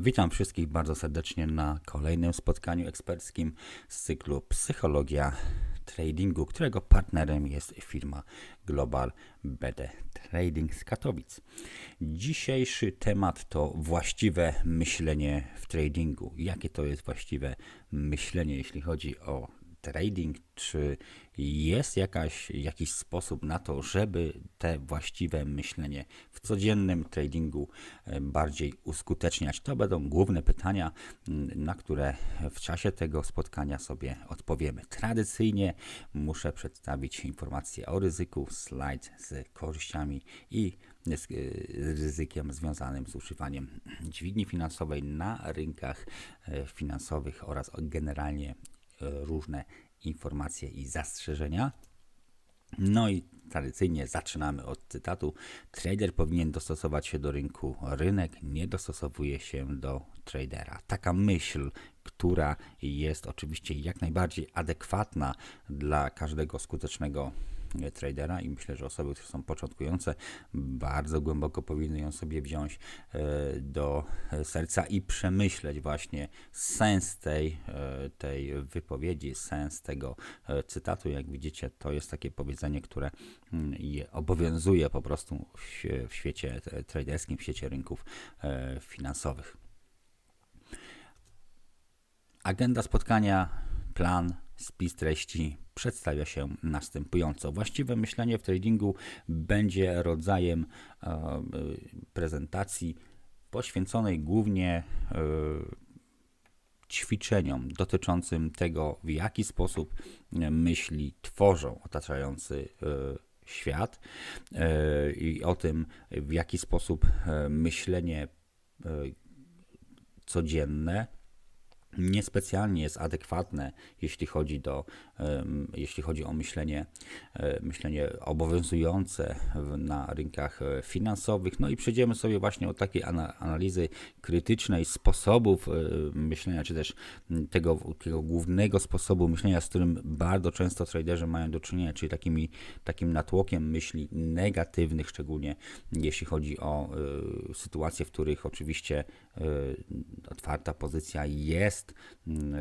Witam wszystkich bardzo serdecznie na kolejnym spotkaniu eksperckim z cyklu Psychologia Tradingu, którego partnerem jest firma Global BD Trading z Katowic. Dzisiejszy temat to właściwe myślenie w tradingu. Jakie to jest właściwe myślenie, jeśli chodzi o trading, czy jest jakaś, jakiś sposób na to, żeby te właściwe myślenie w codziennym tradingu e, bardziej uskuteczniać? To będą główne pytania, m, na które w czasie tego spotkania sobie odpowiemy. Tradycyjnie muszę przedstawić informacje o ryzyku, slajd z korzyściami i z e, ryzykiem związanym z używaniem dźwigni finansowej na rynkach e, finansowych oraz generalnie różne informacje i zastrzeżenia. No i tradycyjnie zaczynamy od cytatu. Trader powinien dostosować się do rynku, rynek nie dostosowuje się do tradera. Taka myśl, która jest oczywiście jak najbardziej adekwatna dla każdego skutecznego e, tradera i myślę, że osoby, które są początkujące, bardzo głęboko powinny ją sobie wziąć e, do serca i przemyśleć właśnie sens tej, e, tej wypowiedzi, sens tego e, cytatu. Jak widzicie, to jest takie powiedzenie, które mm, je obowiązuje po prostu w, świe- w świecie e, traderskim, w świecie rynków e, finansowych. Agenda spotkania, plan, spis treści przedstawia się następująco. Właściwe myślenie w tradingu będzie rodzajem e, prezentacji poświęconej głównie e, ćwiczeniom dotyczącym tego, w jaki sposób myśli tworzą otaczający e, świat i o tym, w jaki sposób myślenie codzienne niespecjalnie jest adekwatne, jeśli chodzi, do, jeśli chodzi o myślenie, e, myślenie obowiązujące na rynkach e, finansowych. No i przejdziemy sobie właśnie od takiej ana, analizy krytycznej sposobów e, myślenia, czy też tego, tego głównego sposobu myślenia, z którym bardzo często traderzy mają do czynienia, czyli takimi, takim natłokiem myśli negatywnych, szczególnie jeśli chodzi o sytuacje, w których oczywiście otwarta pozycja jest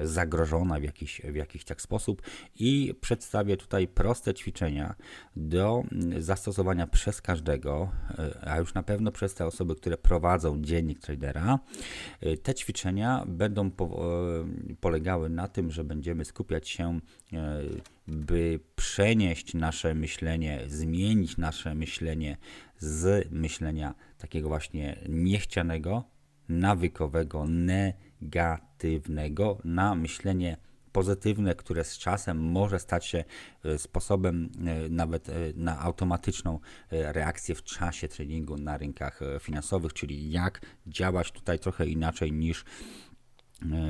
zagrożona w jakiś, w jakiś tak sposób i przedstawię tutaj proste ćwiczenia do zastosowania przez każdego, e, a już na pewno przez te osoby, które prowadzą dziennik tradera. E, Te ćwiczenia będą e, polegały na tym, że będziemy skupiać się, by przenieść nasze myślenie, zmienić nasze myślenie z myślenia takiego właśnie niechcianego, nawykowego, negatywnego na myślenie pozytywne, które z czasem może stać się e, sposobem e, nawet e, na automatyczną reakcję w czasie treningu na rynkach finansowych, czyli jak działać tutaj trochę inaczej niż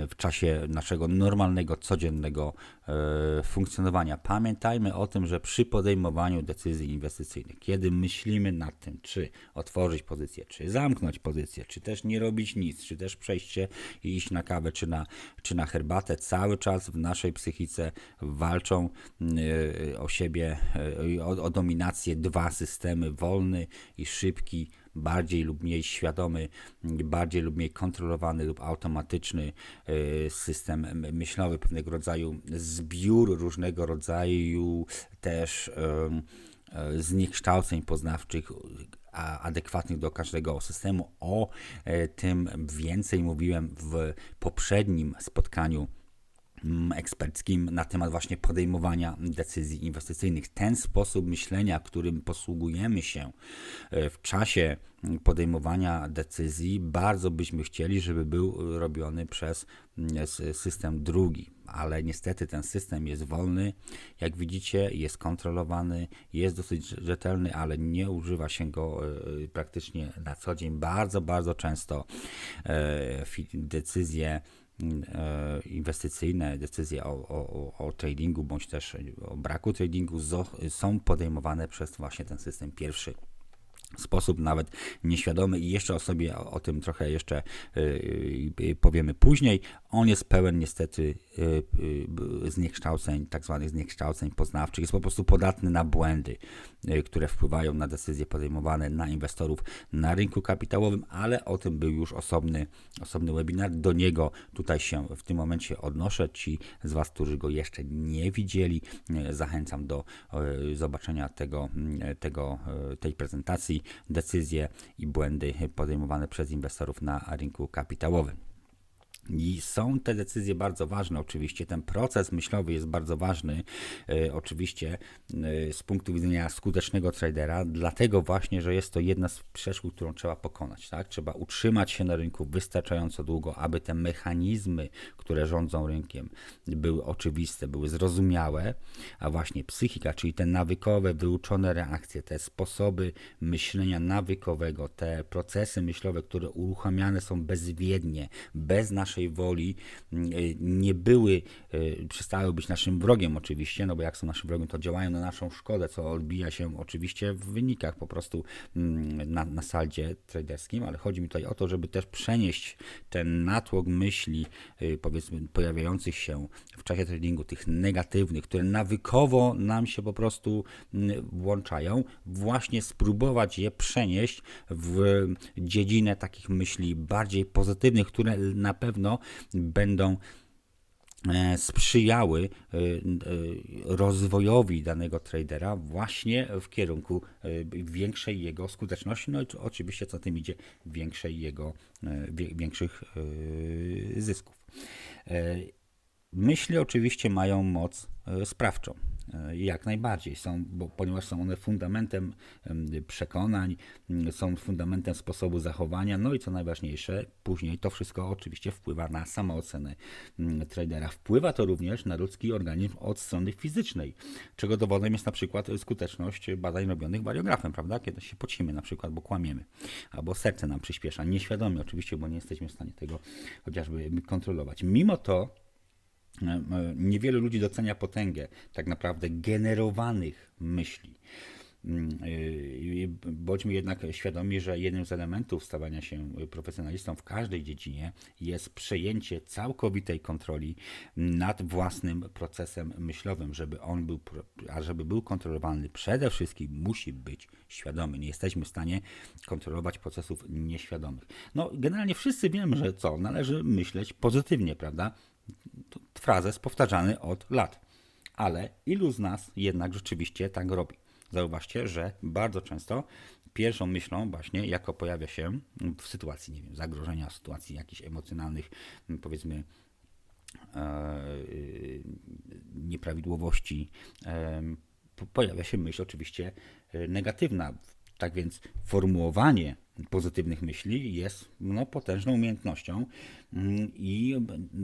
w czasie naszego normalnego, codziennego e, funkcjonowania. Pamiętajmy o tym, że przy podejmowaniu decyzji inwestycyjnych, kiedy myślimy nad tym, czy otworzyć pozycję, czy zamknąć pozycję, czy też nie robić nic, czy też przejść się i iść na kawę, czy na, czy na herbatę, cały czas w naszej psychice walczą e, o siebie, e, o, o dominację dwa systemy, wolny i szybki, bardziej lub mniej świadomy, bardziej lub mniej kontrolowany lub automatyczny e, system myślowy, pewnego rodzaju zbiór różnego rodzaju też e, zniekształceń poznawczych, adekwatnych do każdego systemu. O e, tym więcej mówiłem w poprzednim spotkaniu eksperckim na temat właśnie podejmowania decyzji inwestycyjnych. Ten sposób myślenia, którym posługujemy się e, w czasie mm, podejmowania decyzji, bardzo byśmy chcieli, żeby był robiony przez mm, system drugi. Ale niestety ten system jest wolny, jak widzicie, jest kontrolowany, jest dosyć rzetelny, ale nie używa się go e, praktycznie na co dzień. Bardzo, bardzo często e, decyzje inwestycyjne, decyzje o, o, o- tradingu bądź też o braku tradingu są podejmowane przez właśnie ten system pierwszy sposób nawet nieświadomy i jeszcze o sobie o, o tym trochę jeszcze y, y, powiemy później. On jest pełen niestety y, y, zniekształceń, tak zwanych zniekształceń poznawczych, jest po prostu podatny na błędy, y, które wpływają na decyzje podejmowane na inwestorów na rynku kapitałowym, ale o tym był już osobny, osobny webinar. Do niego tutaj się w tym momencie odnoszę. Ci z Was, którzy go jeszcze nie widzieli, zachęcam do zobaczenia tego, tego, tej prezentacji, decyzje i błędy podejmowane przez inwestorów na rynku kapitałowym. I są te decyzje bardzo ważne, oczywiście. Ten proces myślowy jest bardzo ważny, e, oczywiście, e, z punktu widzenia skutecznego tradera, dlatego właśnie, że jest to jedna z przeszkód, którą trzeba pokonać. Tak? Trzeba utrzymać się na rynku wystarczająco długo, aby te mechanizmy, które rządzą rynkiem, były oczywiste, były zrozumiałe, a właśnie psychika, czyli te nawykowe, wyuczone reakcje, te sposoby myślenia nawykowego, te procesy myślowe, które uruchamiane są bezwiednie, bez naszej naszej woli mm, y, nie były, y, przestały być naszym wrogiem oczywiście, no bo jak są naszym wrogiem, to działają na naszą szkodę, co odbija się oczywiście w wynikach po prostu mm, na, na saldzie traderskim, ale chodzi mi tutaj o to, żeby też przenieść ten natłok myśli, y, powiedzmy, pojawiających się w czasie tradingu, tych negatywnych, które nawykowo nam się po prostu mm, włączają, właśnie spróbować je przenieść w dziedzinę takich myśli bardziej pozytywnych, które na pewno pewno będą e, sprzyjały e, e, rozwojowi danego tradera właśnie w kierunku większej jego skuteczności, no i oczywiście co tym idzie większej jego, większych zysków. Myśli oczywiście mają moc sprawczą. E, jak najbardziej są, bo, ponieważ są one fundamentem przekonań, są fundamentem sposobu zachowania, no i co najważniejsze, później to wszystko oczywiście wpływa na samoocenę tradera. Wpływa to również na ludzki organizm od strony fizycznej, czego dowodem jest na przykład skuteczność badań robionych wariografem, prawda? Kiedy się pocimy na przykład, bo kłamiemy, albo serce nam przyspiesza, nieświadomie oczywiście, bo nie jesteśmy w stanie tego chociażby kontrolować. Mimo to E, e, niewielu ludzi docenia potęgę tak naprawdę generowanych myśli. Mm, e, bądźmy jednak świadomi, że jednym z elementów stawania się profesjonalistą w każdej dziedzinie jest przejęcie całkowitej kontroli nad własnym procesem myślowym, żeby on był, a żeby był kontrolowany przede wszystkim musi być świadomy. Nie jesteśmy w stanie kontrolować procesów nieświadomych. No, generalnie wszyscy wiemy, że co? Należy myśleć pozytywnie, prawda? Frazes powtarzany od lat. Ale ilu z nas jednak rzeczywiście tak robi? Zauważcie, że bardzo często pierwszą myślą właśnie, jako pojawia się w sytuacji, nie wiem, zagrożenia, sytuacji jakichś emocjonalnych, powiedzmy, e, nieprawidłowości, pojawia się myśl oczywiście e, negatywna. Tak więc formułowanie pozytywnych myśli jest no, potężną umiejętnością mm, i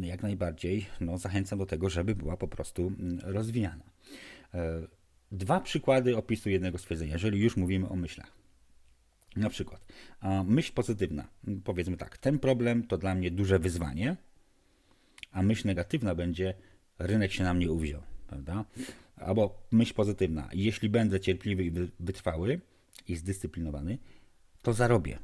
jak najbardziej no, zachęcam do tego, żeby była po prostu mm, rozwijana. E, dwa przykłady opisu jednego stwierdzenia, jeżeli już mówimy o myślach. Na przykład myśl pozytywna, powiedzmy tak, ten problem to dla mnie duże wyzwanie, a myśl negatywna będzie rynek się na mnie uwziął, prawda? Albo myśl pozytywna, jeśli będę cierpliwy i wytrwały i zdyscyplinowany, to zarobię.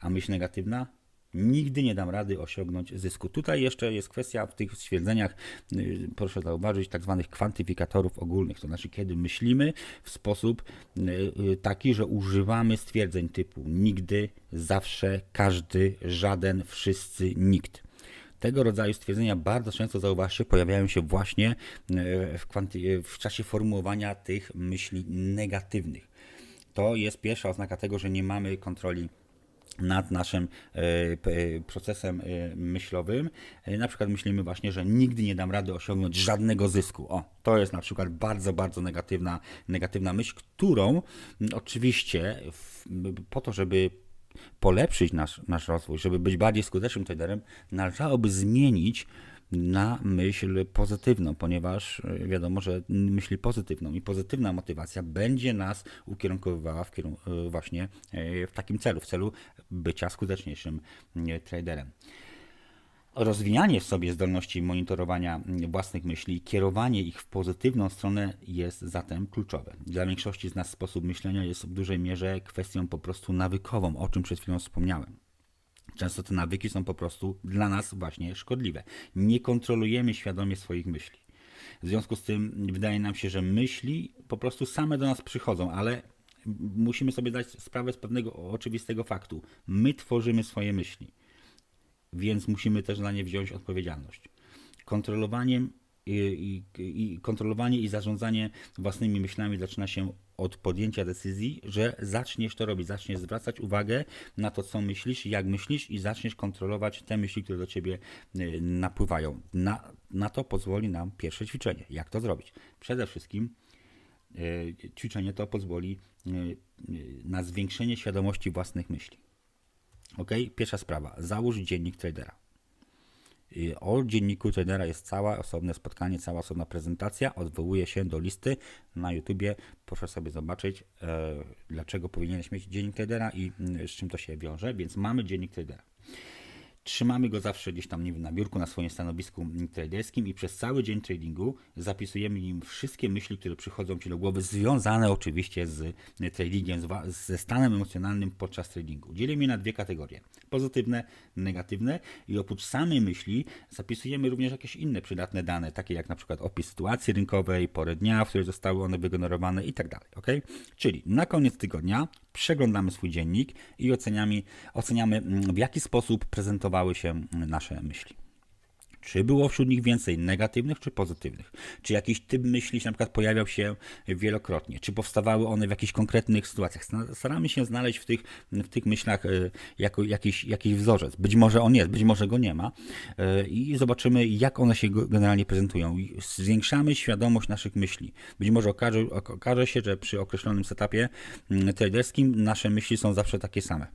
A myśl negatywna? Nigdy nie dam rady osiągnąć zysku. Tutaj jeszcze jest kwestia w tych stwierdzeniach, y, proszę zauważyć, tak zwanych kwantyfikatorów ogólnych. To znaczy, kiedy myślimy w sposób y, y, taki, że używamy stwierdzeń typu nigdy, zawsze, każdy, żaden, wszyscy, nikt. Tego rodzaju stwierdzenia bardzo często, zauważcie, pojawiają się właśnie w, w czasie formułowania tych myśli negatywnych to jest pierwsza oznaka tego, że nie mamy kontroli nad naszym e, procesem e, myślowym. E, na przykład myślimy właśnie, że nigdy nie dam rady osiągnąć żadnego zysku. O, to jest na przykład bardzo, bardzo negatywna, negatywna myśl, którą oczywiście po to, żeby polepszyć nasz, nasz rozwój, żeby być bardziej skutecznym traderem, należałoby zmienić na myśl pozytywną, ponieważ e, wiadomo, że myśli pozytywną i pozytywna motywacja będzie nas ukierunkowywała w kierunku e, właśnie e, w takim celu, w celu bycia skuteczniejszym traderem. Rozwijanie w sobie zdolności monitorowania własnych myśli, kierowanie ich w pozytywną stronę jest zatem kluczowe. Dla większości z nas sposób myślenia jest w dużej mierze kwestią po prostu nawykową, o czym przed chwilą wspomniałem. Często te nawyki są po prostu dla nas właśnie szkodliwe. Nie kontrolujemy świadomie swoich myśli. W związku z tym wydaje nam się, że myśli po prostu same do nas przychodzą, ale musimy sobie dać sprawę z pewnego oczywistego faktu. My tworzymy swoje myśli, więc musimy też za nie wziąć odpowiedzialność. Kontrolowaniem i, i, i kontrolowanie i zarządzanie własnymi myślami zaczyna się od podjęcia decyzji, że zaczniesz to robić, zaczniesz zwracać uwagę na to, co myślisz, jak myślisz i zaczniesz kontrolować te myśli, które do ciebie y, napływają. Na, na to pozwoli nam pierwsze ćwiczenie. Jak to zrobić? Przede wszystkim y, ćwiczenie to pozwoli y, na zwiększenie świadomości własnych myśli. Ok? Pierwsza sprawa. Załóż dziennik tradera. O dzienniku tradera jest całe osobne spotkanie, cała osobna prezentacja. Odwołuje się do listy na YouTubie. Proszę sobie zobaczyć, e, dlaczego powinieneś mieć dziennik tradera i mm, z czym to się wiąże. Więc mamy dziennik tradera. Trzymamy go zawsze gdzieś tam nie wiem, na biurku, na swoim stanowisku traderskim i przez cały dzień tradingu zapisujemy nim wszystkie myśli, które przychodzą Ci do głowy, związane oczywiście z tradingiem, ze stanem emocjonalnym podczas tradingu. Dzielimy je na dwie kategorie. Pozytywne, negatywne i oprócz samej myśli zapisujemy również jakieś inne przydatne dane, takie jak na przykład opis sytuacji rynkowej, porę dnia, w której zostały one wygenerowane i tak dalej. ok? Czyli na koniec tygodnia przeglądamy swój dziennik i oceniamy, oceniamy mm, w jaki sposób prezentowały się nasze myśli. Czy było wśród nich więcej negatywnych czy pozytywnych? Czy jakiś typ myśli na przykład pojawiał się wielokrotnie? Czy powstawały one w jakichś konkretnych sytuacjach? Staramy się znaleźć w tych, w tych myślach e, jako, jakiś, jakiś wzorzec. Być może on jest, być może go nie ma e, i zobaczymy, jak one się generalnie prezentują. Zwiększamy świadomość naszych myśli. Być może okaże, okaże się, że przy określonym setupie mm, traderskim nasze myśli są zawsze takie same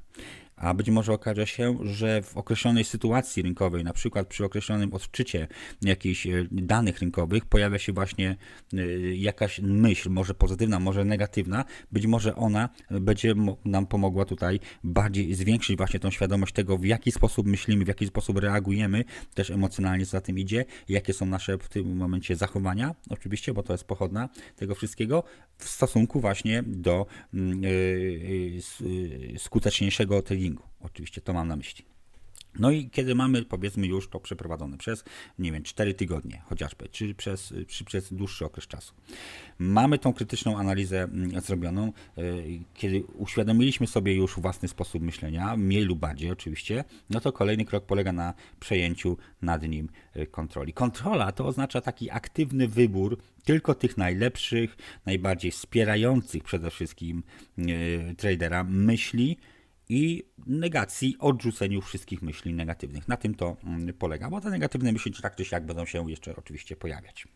a być może okaże się, że w określonej sytuacji rynkowej, na przykład przy określonym odczycie jakichś e, danych rynkowych, pojawia się właśnie e, jakaś myśl, może pozytywna, może negatywna, być może ona będzie nam pomogła tutaj bardziej zwiększyć właśnie tą świadomość tego, w jaki sposób myślimy, w jaki sposób reagujemy, też emocjonalnie co za tym idzie, jakie są nasze w tym momencie zachowania, oczywiście, bo to jest pochodna tego wszystkiego, w stosunku właśnie do mm, e, skuteczniejszego tradingu. Oczywiście to mam na myśli. No i kiedy mamy, powiedzmy, już to przeprowadzone przez, nie wiem, 4 tygodnie chociażby, czy przez, czy przez dłuższy okres czasu, mamy tą krytyczną analizę mm, zrobioną, y, kiedy uświadomiliśmy sobie już własny sposób myślenia, mniej lub bardziej oczywiście, no to kolejny krok polega na przejęciu nad nim y, kontroli. Kontrola to oznacza taki aktywny wybór tylko tych najlepszych, najbardziej wspierających przede wszystkim y, tradera myśli, i negacji, odrzuceniu wszystkich myśli negatywnych. Na tym to mm, polega, bo te negatywne myśli tak czy siak będą się jeszcze oczywiście pojawiać.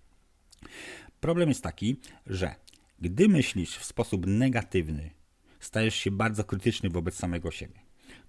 Problem jest taki, że gdy myślisz w sposób negatywny, stajesz się bardzo krytyczny wobec samego siebie.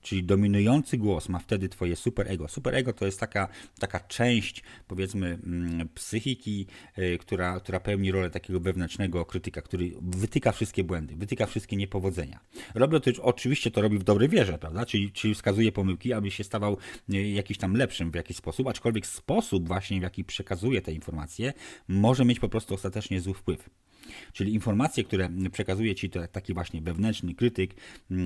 Czyli dominujący głos ma wtedy twoje superego. Superego to jest taka, taka część, powiedzmy, mm, psychiki, y, która, która pełni rolę takiego wewnętrznego krytyka, który wytyka wszystkie błędy, wytyka wszystkie niepowodzenia. Robi to, oczywiście to robi w dobrej wierze, prawda? Czyli, czyli wskazuje pomyłki, aby się stawał y, jakiś tam lepszym w jakiś sposób, aczkolwiek sposób właśnie, w jaki przekazuje te informacje, może mieć po prostu ostatecznie zły wpływ. Czyli informacje, które przekazuje ci to taki właśnie wewnętrzny krytyk, yy,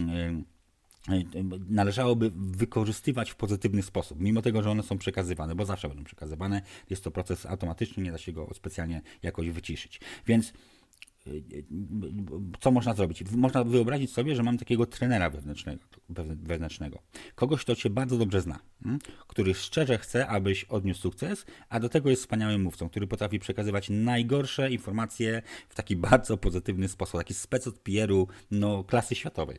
należałoby wykorzystywać w pozytywny sposób, mimo tego, że one są przekazywane, bo zawsze będą przekazywane. Jest to proces automatyczny, nie da się go specjalnie jakoś wyciszyć. Więc co można zrobić? Można wyobrazić sobie, że mam takiego trenera wewnętrznego, wewnętrznego. Kogoś, kto cię bardzo dobrze zna, hmm? który szczerze chce, abyś odniósł sukces, a do tego jest wspaniałym mówcą, który potrafi przekazywać najgorsze informacje w taki bardzo pozytywny sposób, taki spec od PR-u no, klasy światowej.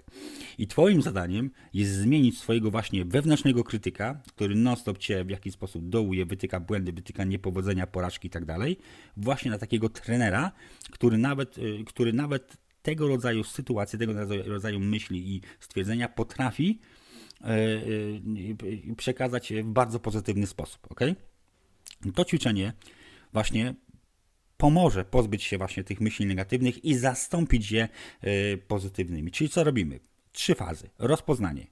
I twoim zadaniem jest zmienić swojego właśnie wewnętrznego krytyka, który non-stop cię w jakiś sposób dołuje, wytyka błędy, wytyka niepowodzenia, porażki i tak dalej, właśnie na takiego trenera, który nawet który nawet tego rodzaju sytuacje, tego rodzaju myśli i stwierdzenia potrafi y, y, przekazać w bardzo pozytywny sposób. ok? To ćwiczenie właśnie pomoże pozbyć się właśnie tych myśli negatywnych i zastąpić je pozytywnymi. Czyli co robimy? Trzy fazy. Rozpoznanie.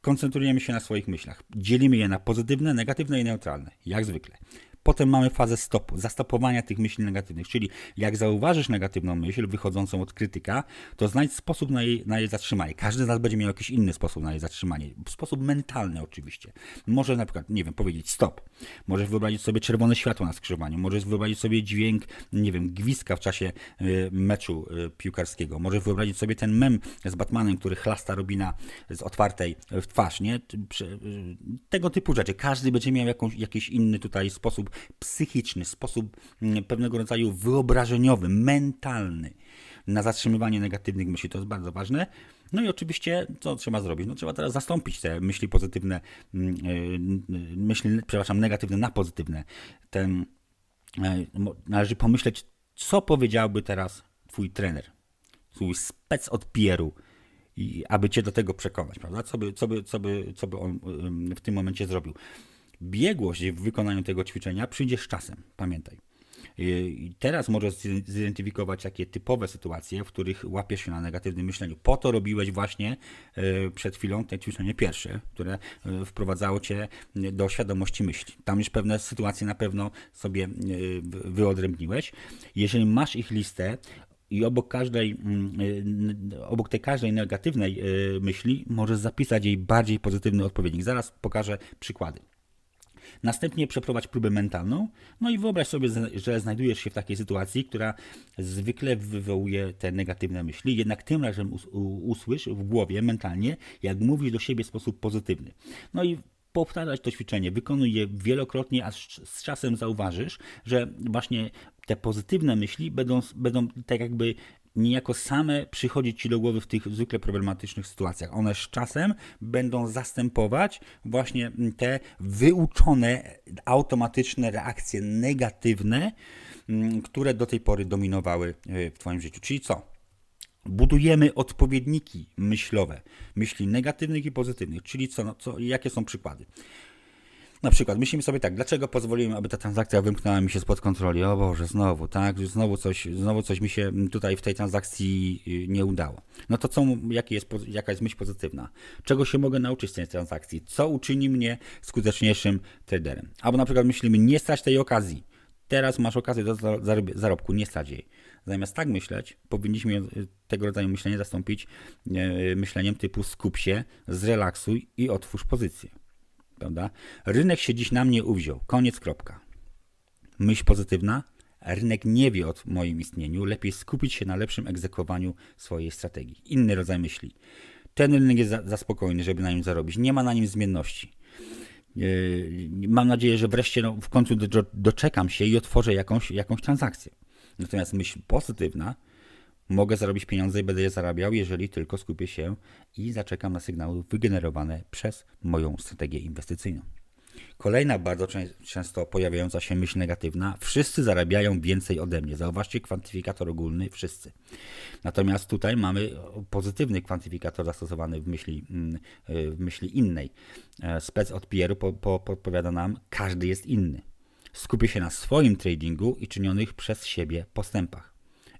Koncentrujemy się na swoich myślach. Dzielimy je na pozytywne, negatywne i neutralne, jak zwykle. Potem mamy fazę stopu, zastopowania tych myśli negatywnych, czyli jak zauważysz negatywną myśl wychodzącą od krytyka, to znajdź sposób na jej, na jej zatrzymanie. Każdy z nas będzie miał jakiś inny sposób na jej zatrzymanie. Sposób mentalny oczywiście. Może na przykład, nie wiem, powiedzieć stop. Możesz wyobrazić sobie czerwone światło na skrzyżowaniu. Możesz wyobrazić sobie dźwięk, nie wiem, gwizdka w czasie y, meczu y, piłkarskiego. Możesz wyobrazić sobie ten mem z Batmanem, który chlasta Robina z otwartej w twarz, nie? Y, Tego typu rzeczy. Każdy będzie miał jakąś, jakiś inny tutaj sposób psychiczny, sposób mm, pewnego rodzaju wyobrażeniowy, mentalny na zatrzymywanie negatywnych myśli. To jest bardzo ważne. No i oczywiście, co trzeba zrobić? No trzeba teraz zastąpić te myśli pozytywne, mm, y, myśli, przepraszam, negatywne na pozytywne. Ten, e, należy pomyśleć, co powiedziałby teraz twój trener, twój spec od i aby cię do tego przekonać, prawda? Co by, co by, co by, co by on w tym momencie zrobił? Biegłość w wykonaniu tego ćwiczenia przyjdzie z czasem, pamiętaj. I teraz możesz zi- zidentyfikować takie typowe sytuacje, w których łapiesz się na negatywnym myśleniu. Po to robiłeś właśnie yy, przed chwilą te ćwiczenie pierwsze, które yy, wprowadzało cię do świadomości myśli. Tam już pewne sytuacje na pewno sobie wy- wyodrębniłeś. Jeżeli masz ich listę, i obok każdej, mm, obok tej każdej negatywnej myśli możesz zapisać jej bardziej pozytywny odpowiednik. Zaraz pokażę przykłady. Następnie przeprowadź próbę mentalną, no i wyobraź sobie, że znajdujesz się w takiej sytuacji, która zwykle wywołuje te negatywne myśli, jednak tym razem usłysz w głowie mentalnie, jak mówisz do siebie w sposób pozytywny. No i powtarzać to ćwiczenie, wykonuj je wielokrotnie, aż z czasem zauważysz, że właśnie te pozytywne myśli będą, będą tak jakby niejako same przychodzić ci do głowy w tych zwykle problematycznych sytuacjach. One z czasem będą zastępować właśnie te wyuczone, automatyczne reakcje negatywne, mm, które do tej pory dominowały e, w Twoim życiu. Czyli co? budujemy odpowiedniki myślowe, myśli negatywnych i pozytywnych, czyli co, no, co, jakie są przykłady. Na przykład myślimy sobie tak, dlaczego pozwoliłem, aby ta transakcja wymknęła mi się spod kontroli? O Boże, znowu, tak, znowu coś, znowu coś mi się tutaj w tej transakcji y, nie udało. No to co, jaki jest, jaka jest myśl pozytywna? Czego się mogę nauczyć z tej transakcji? Co uczyni mnie skuteczniejszym traderem? Albo na przykład myślimy, nie strać tej okazji. Teraz masz okazję do zar- zarob- zarobku, nie strać jej. Zamiast tak myśleć, powinniśmy y, tego rodzaju myślenie zastąpić y, myśleniem typu skup się, zrelaksuj i otwórz pozycję. Prawda? Rynek się dziś na mnie uwziął. Koniec, kropka. Myśl pozytywna. Rynek nie wie o moim istnieniu. Lepiej skupić się na lepszym egzekwowaniu swojej strategii. Inny rodzaj myśli. Ten rynek jest za, za spokojny, żeby na nim zarobić. Nie ma na nim zmienności. Yy, Mam nadzieję, że wreszcie no, w końcu do, doczekam się i otworzę jakąś, jakąś transakcję. Natomiast myśl pozytywna, mogę zarobić pieniądze i będę je zarabiał, jeżeli tylko skupię się i zaczekam na sygnały wygenerowane przez moją strategię inwestycyjną. Kolejna bardzo czę- często pojawiająca się myśl negatywna. Wszyscy zarabiają więcej ode mnie. Zauważcie kwantyfikator ogólny wszyscy. Natomiast tutaj mamy pozytywny kwantyfikator zastosowany w myśli, mm, y, w myśli innej. E, Spec od Pieru po, po, podpowiada nam, każdy jest inny. Skupię się na swoim tradingu i czynionych przez siebie postępach.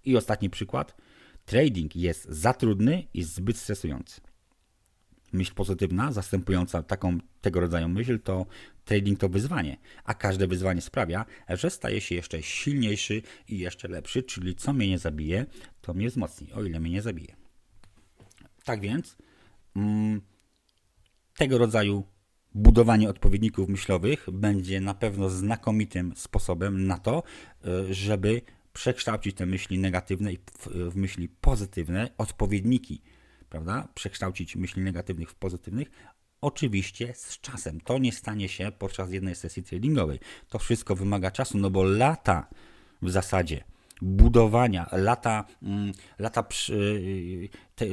I ostatni przykład. Trading jest za trudny i zbyt stresujący. Myśl pozytywna, zastępująca taką tego rodzaju myśl, to trading to wyzwanie, a każde wyzwanie sprawia, że staje się jeszcze silniejszy i jeszcze lepszy, czyli co mnie nie zabije, to mnie wzmocni, o ile mnie nie zabije. Tak więc mm, tego rodzaju budowanie odpowiedników myślowych będzie na pewno znakomitym sposobem na to, y, żeby przekształcić te myśli negatywne w, myśli pozytywne, odpowiedniki, prawda? Przekształcić myśli negatywnych w pozytywnych. Oczywiście z czasem. To nie stanie się podczas jednej sesji tradingowej. To wszystko wymaga czasu, no bo lata w zasadzie budowania, lata, mm, lata przy, te,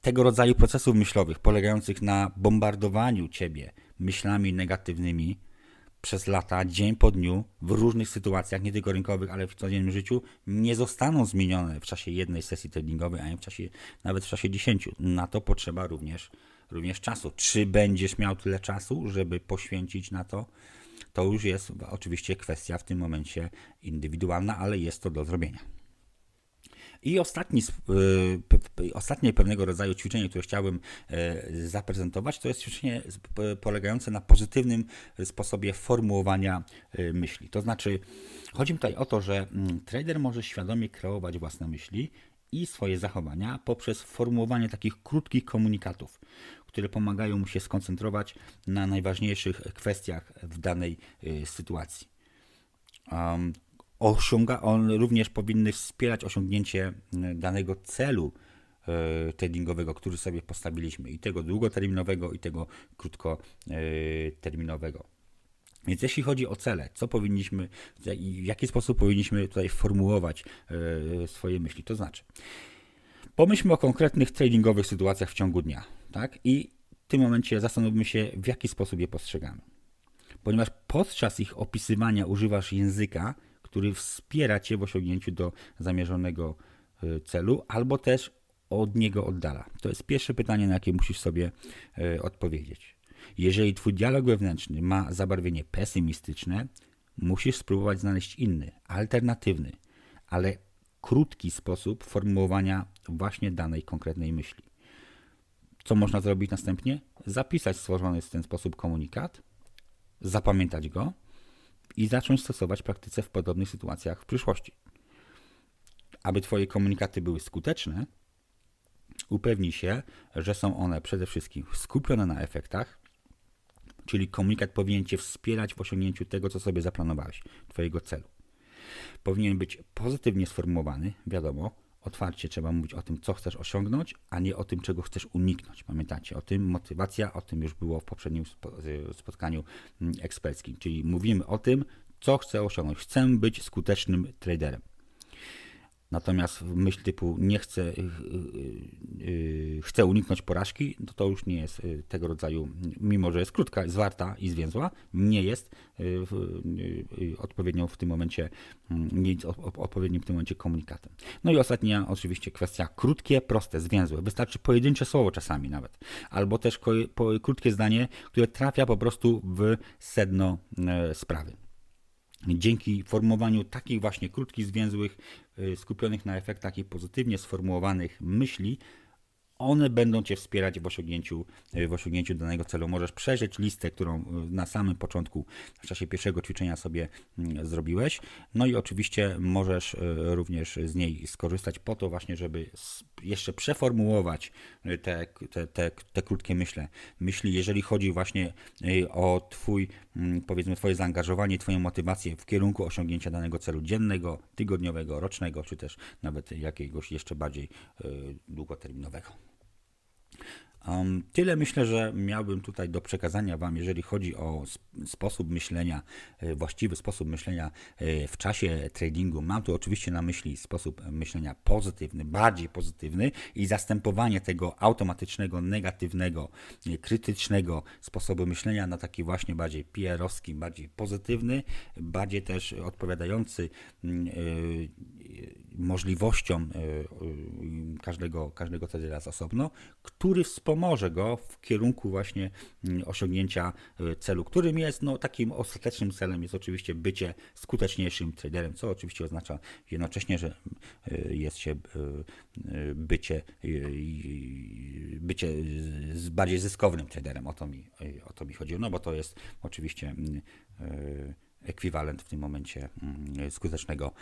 tego rodzaju procesów myślowych, polegających na bombardowaniu ciebie myślami negatywnymi przez lata, dzień po dniu, w różnych sytuacjach, nie tylko rynkowych, ale w codziennym życiu, nie zostaną zmienione w czasie jednej sesji tradingowej, a nie w czasie, nawet w czasie dziesięciu. Na to potrzeba również, również czasu. Czy będziesz miał tyle czasu, żeby poświęcić na to? To już jest oczywiście kwestia w tym momencie indywidualna, ale jest to do zrobienia. I ostatni, y, ostatnie pewnego rodzaju ćwiczenie, które chciałbym e, zaprezentować, to jest ćwiczenie polegające na pozytywnym sposobie formułowania myśli. To znaczy, chodzi tutaj o to, że mm, trader może świadomie kreować własne myśli i swoje zachowania poprzez formułowanie takich krótkich komunikatów, które pomagają mu się skoncentrować na najważniejszych kwestiach w danej y, sytuacji. Osiąga, on również powinny wspierać osiągnięcie y, danego celu y, tradingowego, który sobie postawiliśmy i tego długoterminowego i tego krótkoterminowego. Więc jeśli chodzi o cele, co powinniśmy, w jaki sposób powinniśmy tutaj formułować e, swoje myśli, to znaczy, pomyślmy o konkretnych tradingowych sytuacjach w ciągu dnia, tak? I w tym momencie zastanówmy się, w jaki sposób je postrzegamy. Ponieważ podczas ich opisywania używasz języka, który wspiera Cię w osiągnięciu do zamierzonego e, celu, albo też od niego oddala. To jest pierwsze pytanie, na jakie musisz sobie e, odpowiedzieć. Jeżeli twój dialog wewnętrzny ma zabarwienie pesymistyczne, musisz spróbować znaleźć inny, alternatywny, ale krótki sposób formułowania właśnie danej konkretnej myśli. Co można zrobić następnie? Zapisać stworzony w ten sposób komunikat, zapamiętać go i zacząć stosować praktyce w podobnych sytuacjach w przyszłości. Aby Twoje komunikaty były skuteczne, upewnij się, że są one przede wszystkim skupione na efektach, czyli komunikat powinien Cię wspierać w osiągnięciu tego, co sobie zaplanowałeś, Twojego celu. Powinien być pozytywnie sformułowany, wiadomo, otwarcie trzeba mówić o tym, co chcesz osiągnąć, a nie o tym, czego chcesz uniknąć. Pamiętacie, o tym motywacja, o tym już było w poprzednim spotkaniu mm, eksperckim, czyli mówimy o tym, co chcę osiągnąć. Chcę być skutecznym traderem. Natomiast myśl typu nie chcę, yy, yy, chcę uniknąć porażki, to to już nie jest yy, tego rodzaju, mimo że jest krótka, zwarta i zwięzła, nie jest odpowiednią w tym momencie, nie jest odpowiednim w tym momencie komunikatem. No i ostatnia oczywiście kwestia krótkie, proste, zwięzłe. Wystarczy pojedyncze słowo czasami nawet, albo też krótkie zdanie, które trafia po prostu w sedno sprawy dzięki formowaniu takich właśnie krótkich, zwięzłych, y, skupionych na efektach i pozytywnie sformułowanych myśli, one będą Cię wspierać w osiągnięciu, y, w osiągnięciu danego celu. Możesz przejrzeć listę, którą y, na samym początku, w czasie pierwszego ćwiczenia sobie mm, zrobiłeś. No i oczywiście możesz również z niej skorzystać po to właśnie, żeby jeszcze przeformułować te, te, te, te krótkie myśle. myśli, jeżeli chodzi właśnie o Twój Mm, powiedzmy Twoje zaangażowanie, Twoją motywację w kierunku osiągnięcia danego celu dziennego, tygodniowego, rocznego, czy też nawet jakiegoś jeszcze bardziej y, długoterminowego. Um, tyle myślę, że miałbym tutaj do przekazania Wam, jeżeli chodzi o sposób myślenia, e, właściwy sposób myślenia e, w czasie tradingu. Mam tu oczywiście na myśli sposób myślenia pozytywny, bardziej pozytywny i zastępowanie tego automatycznego, negatywnego, e, krytycznego sposobu myślenia na taki właśnie bardziej PR-owski, bardziej pozytywny, bardziej też odpowiadający możliwościom każdego, każdego tradera z osobno, który wspomoże go w kierunku właśnie osiągnięcia celu, którym jest no, takim ostatecznym celem jest oczywiście bycie skuteczniejszym traderem, co oczywiście oznacza jednocześnie, że y, jest się y, bycie, bycie bardziej zyskownym traderem. O to mi, o to mi chodziło, no bo to jest oczywiście ekwiwalent w tym momencie skutecznego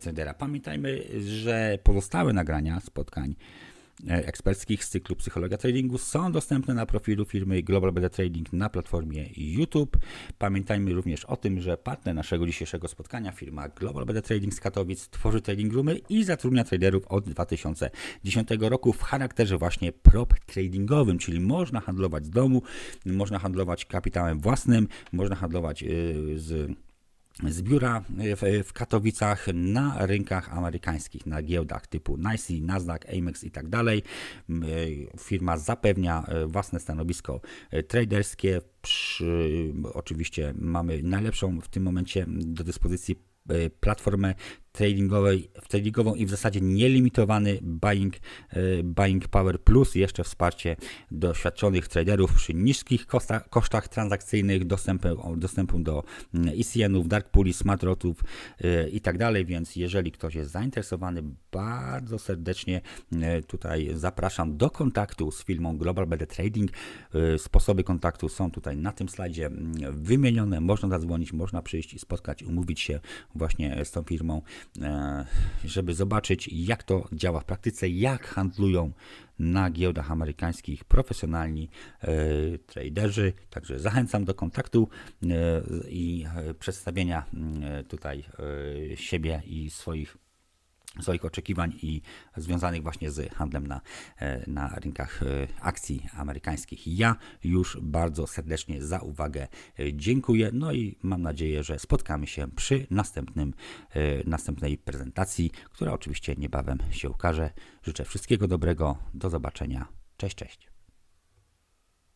tradera. Pamiętajmy, że pozostałe nagrania spotkań E, eksperckich z cyklu Psychologia Tradingu są dostępne na profilu firmy Global Beta Trading na platformie YouTube. Pamiętajmy również o tym, że partner naszego dzisiejszego spotkania, firma Global Beta Trading z Katowic, tworzy trading roomy i zatrudnia traderów od 2010 roku w charakterze właśnie prop tradingowym, czyli można handlować z domu, można handlować kapitałem własnym, można handlować y, z z biura w, w, Katowicach na rynkach amerykańskich, na giełdach typu NYSE, Nasdaq, Amex i tak dalej. Firma zapewnia e, własne stanowisko e, traderskie. Przy, oczywiście mamy najlepszą w tym momencie do dyspozycji e, platformę tradingowej, w tradingową i w zasadzie nielimitowany buying, e, buying power plus jeszcze wsparcie doświadczonych traderów przy niskich koszta, kosztach transakcyjnych, dostępu do mm, ECN-ów, dark pooli, smart rotów e, i tak dalej, więc jeżeli ktoś jest zainteresowany, bardzo serdecznie e, tutaj zapraszam do kontaktu z firmą Global BD Trading. Sposoby kontaktu są tutaj na tym slajdzie mm, wymienione. Można zadzwonić, można przyjść i spotkać, umówić się właśnie z tą firmą, żeby zobaczyć, jak to działa w praktyce, jak handlują na giełdach amerykańskich profesjonalni e, traderzy. Także zachęcam do kontaktu e, i e, przedstawienia mm, tutaj e, siebie i swoich swoich oczekiwań i związanych właśnie z handlem na, e, na rynkach e, akcji amerykańskich. Ja już bardzo serdecznie za uwagę e, dziękuję. No i mam nadzieję, że spotkamy się przy następnym, następnej prezentacji, która oczywiście niebawem się ukaże. Życzę wszystkiego dobrego. Do zobaczenia. Cześć, cześć.